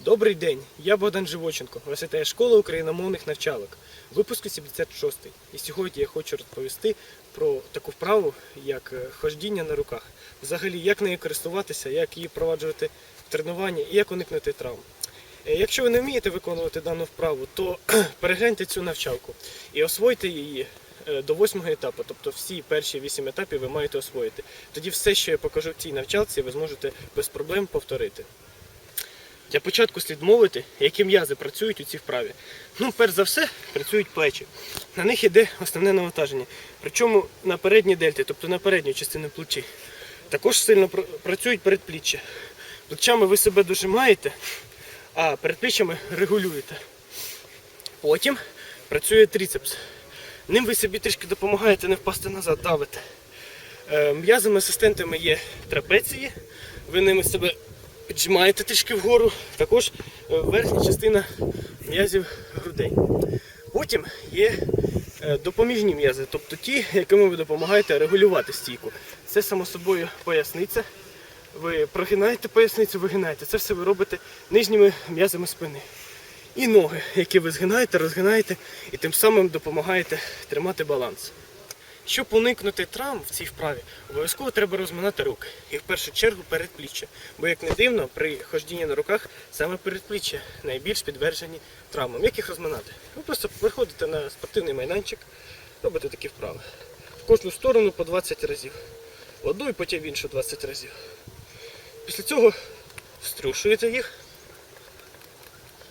Добрий день, я Богдан Живоченко, висвітає школа україномовних навчалок, випуску 76. І сьогодні я хочу розповісти про таку вправу, як е, хождіння на руках. Взагалі, як нею користуватися, як її впроваджувати в тренування і як уникнути травм. Е, Якщо ви не вмієте виконувати дану вправу, то перегляньте цю навчалку і освойте її е, до восьмого етапу, тобто всі перші вісім етапів ви маєте освоїти. Тоді все, що я покажу в цій навчалці, ви зможете без проблем повторити. Для початку слід мовити, які м'язи працюють у цій вправі. Ну, перш за все, працюють плечі. На них йде основне навантаження. Причому на передній дельті, тобто на передню частину плечі. Також сильно працюють передпліччя. Плечами ви себе дожимаєте, а передпліччями регулюєте. Потім працює трицепс. Ним ви собі трішки допомагаєте не впасти назад, давите. Е, М'язами асистентами є трапеції, ви ними себе піджимаєте трішки вгору, також е, верхня частина м'язів грудей. Потім є е, допоміжні м'язи, тобто ті, якими ви допомагаєте регулювати стійку. Це само собою поясниця. Ви прогинаєте поясницю, вигинаєте. Це все ви робите нижніми м'язами спини. І ноги, які ви згинаєте, розгинаєте і тим самим допомагаєте тримати баланс. Щоб уникнути травм в цій вправі, обов'язково треба розминати руки. І в першу чергу передпліччя. Бо, як не дивно, при хождінні на руках саме передпліччя найбільш підтверджені травмам. Як їх розминати? Ви просто приходите на спортивний майданчик, робите такі вправи. В кожну сторону по 20 разів. В одну і потім в іншу 20 разів. Після цього струшуєте їх.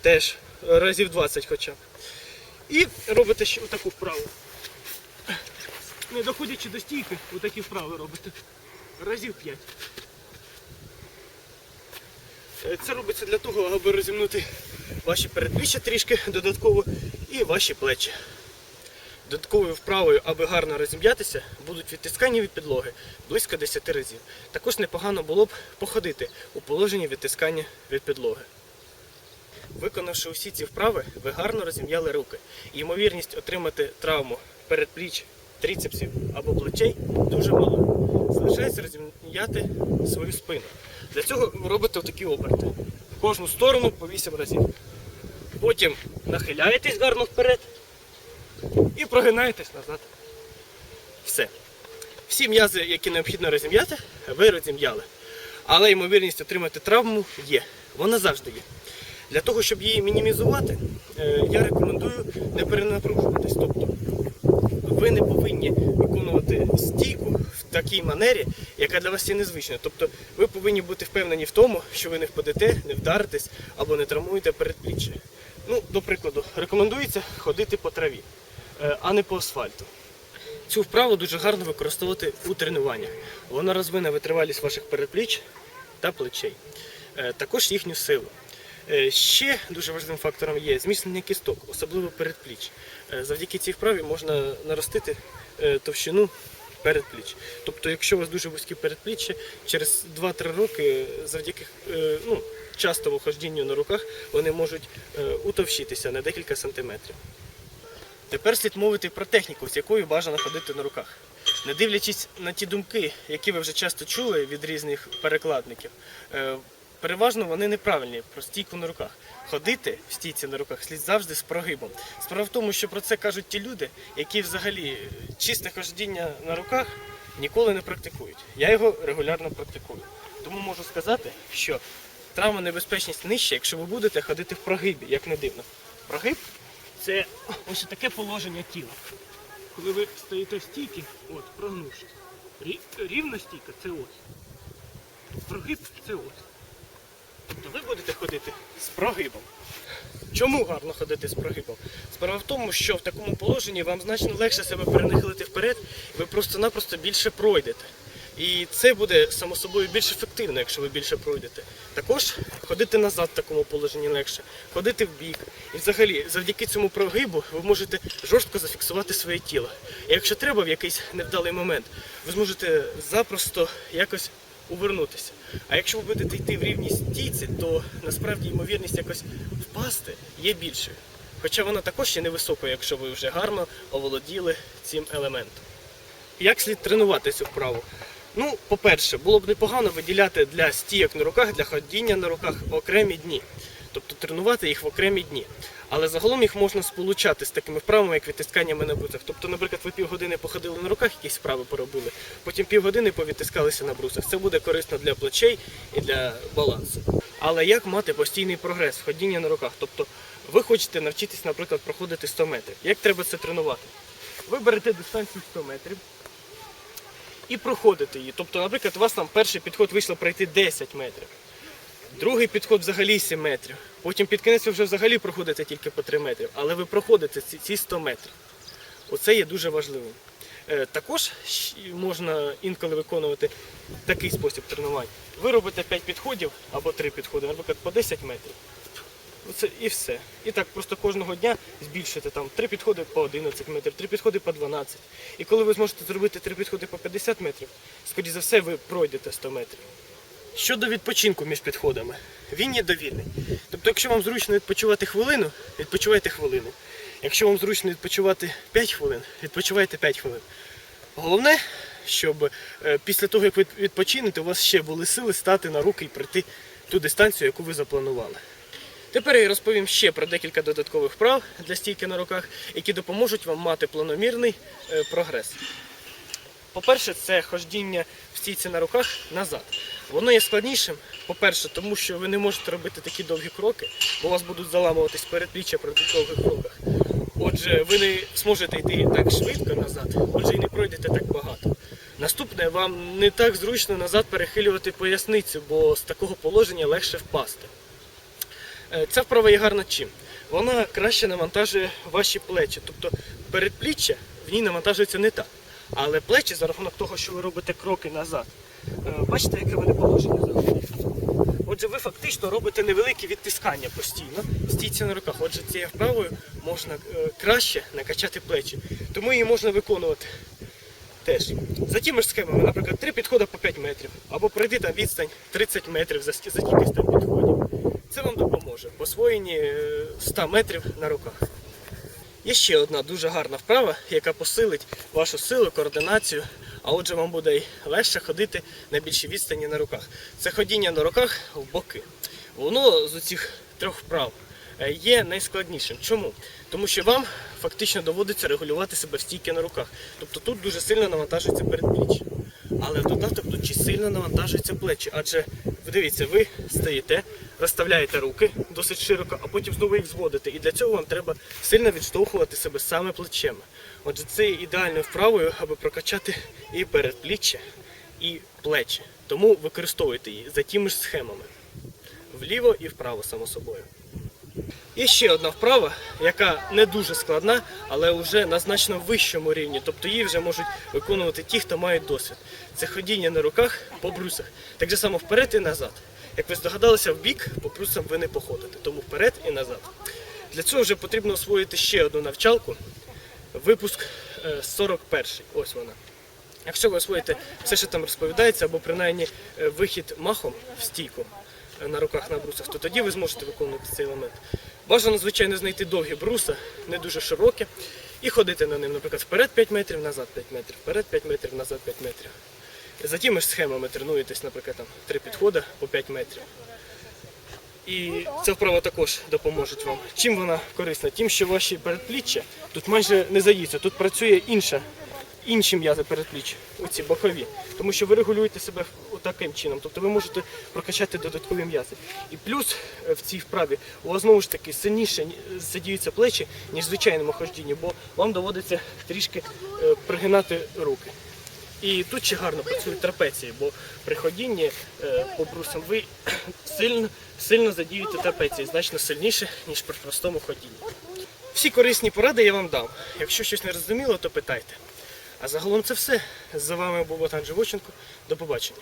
Теж разів 20 хоча б. І робите ще отаку вправу не доходячи до стійки, отакі вправи робите. Разів 5. Це робиться для того, аби розімнути ваші передпліччя трішки додатково і ваші плечі. Додатковою вправою, аби гарно розім'ятися, будуть відтискання від підлоги близько 10 разів. Також непогано було б походити у положенні відтискання від підлоги. Виконавши усі ці вправи, ви гарно розім'яли руки. Ймовірність отримати травму передпліч, трицепсів або плечей дуже мала. Залишається розім'яти свою спину. Для цього ви робите такі оберти. В кожну сторону по 8 разів. Потім нахиляєтесь гарно вперед і прогинаєтесь назад. Все. Всі м'язи, які необхідно розім'яти, ви розім'яли. Але ймовірність отримати травму є. Вона завжди є. Для того, щоб її мінімізувати, е, я рекомендую не перенапружуватись. Тобто ви не повинні виконувати стійку в такій манері, яка для вас є незвична. Тобто ви повинні бути впевнені в тому, що ви не впадете, не вдаритесь або не травмуєте передпліччя. Ну, до прикладу, рекомендується ходити по траві, е, а не по асфальту. Цю вправу дуже гарно використовувати у тренуваннях. Вона розвине витривалість ваших передпліч та плечей, Е, також їхню силу. Е, Ще дуже важливим фактором є зміцнення кісток, особливо передпліч. Е, Завдяки цій вправі можна наростити е, товщину передпліч. Тобто, якщо у вас дуже вузькі передпліччя, через 2-3 роки завдяки ну, частому хождінню на руках вони можуть утовщитися на декілька сантиметрів. Тепер слід мовити про техніку, з якою бажано ходити на руках. Не дивлячись на ті думки, які ви вже часто чули від різних перекладників, переважно вони неправильні про стійку на руках. Ходити в стійці на руках слід завжди з прогибом. Справа в тому, що про це кажуть ті люди, які взагалі чисте хождіння на руках ніколи не практикують. Я його регулярно практикую. Тому можу сказати, що травмонебезпечність нижча, якщо ви будете ходити в прогибі, як не дивно. Прогиб це ось таке положення тіла. Коли ви стоїте в стійки, от, прогнувшись. Рівна стійка це ось. Прогиб це ось. Тобто ви будете ходити з прогибом. Чому гарно ходити з прогибом? Справа в тому, що в такому положенні вам значно легше себе перенахилити вперед, ви просто-напросто більше пройдете. І це буде само собою більш ефективно, якщо ви більше пройдете. Також ходити назад в такому положенні легше, ходити в бік. І взагалі, завдяки цьому прогибу ви можете жорстко зафіксувати своє тіло. І якщо треба в якийсь невдалий момент, ви зможете запросто якось увернутися. А якщо ви будете йти в рівній стійці, то насправді ймовірність якось впасти є більшою. Хоча вона також є невисокою, якщо ви вже гарно оволоділи цим елементом. Як слід тренувати цю вправу? Ну, по-перше, було б непогано виділяти для стійок на руках, для ходіння на руках окремі дні. тобто тренувати їх в окремі дні. Але загалом їх можна сполучати з такими вправами, як відтисканнями на брусах. Тобто, наприклад, ви півгодини походили на руках, якісь вправи поробили, потім півгодини повідтискалися на брусах. Це буде корисно для плечей і для балансу. Але як мати постійний прогрес, ходіння на руках? Тобто ви хочете навчитись, наприклад, проходити 100 метрів. Як треба це тренувати? Ви берете дистанцію 100 метрів і проходите її. Тобто, наприклад, у вас там перший підход вийшло пройти 10 метрів, другий підход взагалі 7 метрів. Потім під кінець ви вже взагалі проходите тільки по 3 метри, але ви проходите ці, ці 100 метрів. Оце є дуже важливим. Е, Також можна інколи виконувати такий спосіб тренувань. Ви робите 5 підходів або 3 підходи, наприклад, по 10 метрів. Оце і все. І так просто кожного дня збільшуєте там 3 підходи по 11 метрів, 3 підходи по 12. І коли ви зможете зробити 3 підходи по 50 метрів, скоріше за все, ви пройдете 100 метрів. Щодо відпочинку між підходами, він є довільний. Тобто, якщо вам зручно відпочивати хвилину, відпочивайте хвилину. Якщо вам зручно відпочивати 5 хвилин, відпочивайте 5 хвилин. Головне, щоб е, після того, як ви відпочинете, у вас ще були сили стати на руки і пройти ту дистанцію, яку ви запланували. Тепер я розповім ще про декілька додаткових вправ для стійки на руках, які допоможуть вам мати планомірний е, прогрес. По-перше, це хождіння в стійці на руках назад. Воно є складнішим, по-перше, тому що ви не можете робити такі довгі кроки, бо у вас будуть заламуватись передпліччя при довгих кроках. Отже, ви не зможете йти так швидко назад, отже, і не пройдете так багато. Наступне, вам не так зручно назад перехилювати поясницю, бо з такого положення легше впасти. Е, Ця вправа є гарна чим? Вона краще навантажує ваші плечі. Тобто передпліччя в ній навантажується не так. Але плечі за рахунок того, що ви робите кроки назад. Е, Бачите, яке вони положення заходять. Отже, ви фактично робите невеликі відтискання постійно, стійці на руках. Отже, цією вправою можна е, краще накачати плечі. Тому її можна виконувати теж. За тими ж схемами, наприклад, три підходи по 5 метрів, або пройти там відстань 30 метрів за, кількість там підходів. Це вам допоможе в освоєнні е, 100 метрів на руках. Є ще одна дуже гарна вправа, яка посилить вашу силу, координацію, а отже вам буде легше ходити на більшій відстані на руках. Це ходіння на руках в боки. Воно з цих трьох вправ е, є найскладнішим. Чому? Тому що вам фактично доводиться регулювати себе стійки на руках. Тобто тут дуже сильно навантажується передпліччя. Але в додаток тут ще сильно навантажуються плечі, адже дивіться, ви стоїте, розставляєте руки досить широко, а потім знову їх зводите. І для цього вам треба сильно відштовхувати себе саме плечем. Отже, це є ідеальною вправою, аби прокачати і передпліччя, і плечі. Тому використовуйте її за тими ж схемами. Вліво і вправо, само собою. І ще одна вправа, яка не дуже складна, але вже на значно вищому рівні. Тобто її вже можуть виконувати ті, хто має досвід. Це ходіння на руках по брусах. Так же само вперед і назад. Як ви здогадалися, в бік по брусам ви не походите, тому вперед і назад. Для цього вже потрібно освоїти ще одну навчалку. Випуск е, 41. Ось вона. Якщо ви освоїте все, що там розповідається, або принаймні е, вихід махом в стійку е, на руках на брусах, то тоді ви зможете виконувати цей елемент. Бажано, звичайно, знайти довгі бруса, не дуже широкі, і ходити на ним, наприклад, вперед 5 метрів, назад 5 метрів, вперед 5 метрів, назад 5 метрів. За тими ж схемами тренуєтесь, наприклад, там, 3 підходи по 5 метрів. І ця вправа також допоможе вам. Чим вона корисна? Тим, що ваші передпліччя тут майже не заїться, тут працює інша, інші м'язи передпліччя, оці бокові. Тому що ви регулюєте себе таким чином. Тобто ви можете прокачати додаткові м'язи. І плюс е, в цій вправі у вас знову ж таки сильніше ні- задіються плечі, ніж в звичайному хождінні, бо вам доводиться трішки е, пригинати руки. І тут ще гарно працюють трапеції, бо при ходінні е, по брусам ви сильно, сильно задіюєте трапеції, значно сильніше, ніж при простому ходінні. Всі корисні поради я вам дав. Якщо щось не розуміло, то питайте. А загалом це все. З вами був Богдан Живоченко. До побачення.